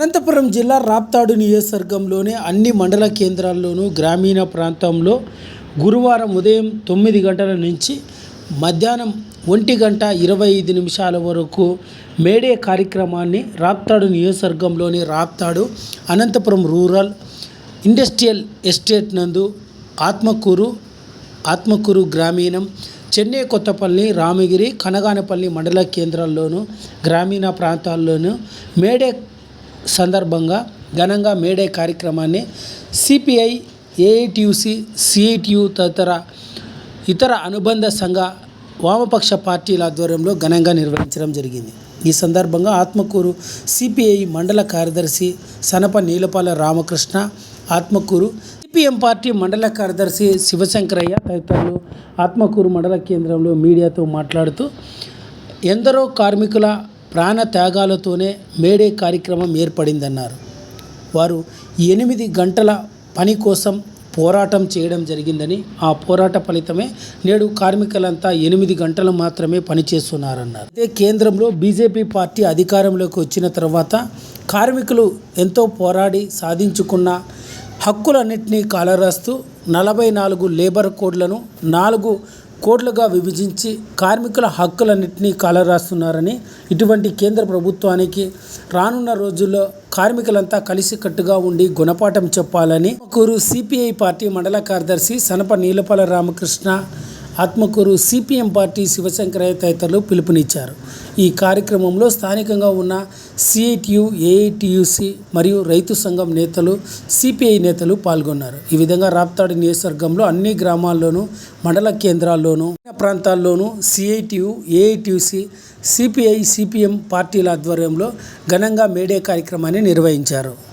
అనంతపురం జిల్లా రాప్తాడు నియోజకవర్గంలోని అన్ని మండల కేంద్రాల్లోనూ గ్రామీణ ప్రాంతంలో గురువారం ఉదయం తొమ్మిది గంటల నుంచి మధ్యాహ్నం ఒంటి గంట ఇరవై ఐదు నిమిషాల వరకు మేడే కార్యక్రమాన్ని రాప్తాడు నియోజకవర్గంలోని Raptadu Anantapur rural industrial estate నందు ఆత్మకూరు ఆత్మకూరు గ్రామీణం చెన్నై కొత్తపల్లి రామగిరి కనగానపల్లి మండల కేంద్రాల్లోనూ గ్రామీణ ప్రాంతాల్లోనూ మేడే సందర్భంగా ఘనంగా మేడే కార్యక్రమాన్ని సిపిఐ ఏఐటియుసి సిఐటియు తదితర ఇతర అనుబంధ సంఘ వామపక్ష పార్టీల ఆధ్వర్యంలో ఘనంగా నిర్వహించడం జరిగింది. ఈ సందర్భంగా ఆత్మకూరు సిపిఐ మండల కార్యదర్శి సనప నీలపాల రామకృష్ణ ఆత్మకూరు సిపిఎం పార్టీ మండల కార్యదర్శి శివశంకరయ్య తదితరులు ఆత్మకూరు మండల కేంద్రంలో మీడియాతో మాట్లాడుతూ ఎందరో కార్మికుల ప్రాణ త్యాగాలతోనే మేడే కార్యక్రమం ఏర్పడిందన్నారు. వారు ఎనిమిది గంటల పని కోసం పోరాటం చేయడం జరిగిందని ఆ పోరాట ఫలితమే నేడు కార్మికులంతా ఎనిమిది గంటలు మాత్రమే పనిచేస్తున్నారన్నారు. అదే కేంద్రంలో బీజేపీ పార్టీ అధికారంలోకి వచ్చిన తర్వాత కార్మికులు ఎంతో పోరాడి సాధించుకున్న హక్కులన్నింటినీ కాలరాస్తూ నలభై నాలుగు లేబర్ కోడ్లను నాలుగు కోట్లుగా విభజించి కార్మికుల హక్కులన్నింటినీ కాలరాస్తున్నారని ఇటువంటి కేంద్ర ప్రభుత్వానికి రానున్న రోజుల్లో కార్మికులంతా కలిసికట్టుగా ఉండి గుణపాఠం చెప్పాలని ఒకరు సిపిఐ పార్టీ మండల కార్యదర్శి సనప నీలపాల రామకృష్ణ ఆత్మకూరు సిపిఎం పార్టీ శివశంకరయ్య తదితరులు పిలుపునిచ్చారు. ఈ కార్యక్రమంలో స్థానికంగా ఉన్న సిఐటియు ఏఐటియుసి మరియు రైతు సంఘం నేతలు సిపిఐ నేతలు పాల్గొన్నారు. ఈ విధంగా రాప్తాడు నియోజకవర్గంలో అన్ని గ్రామాల్లోనూ మండల కేంద్రాల్లోనూ ప్రాంతాల్లోనూ సిఐటియు ఏఐటియుసి సిపిఐ సిపిఎం పార్టీల ఆధ్వర్యంలో ఘనంగా మేడే కార్యక్రమాన్ని నిర్వహించారు.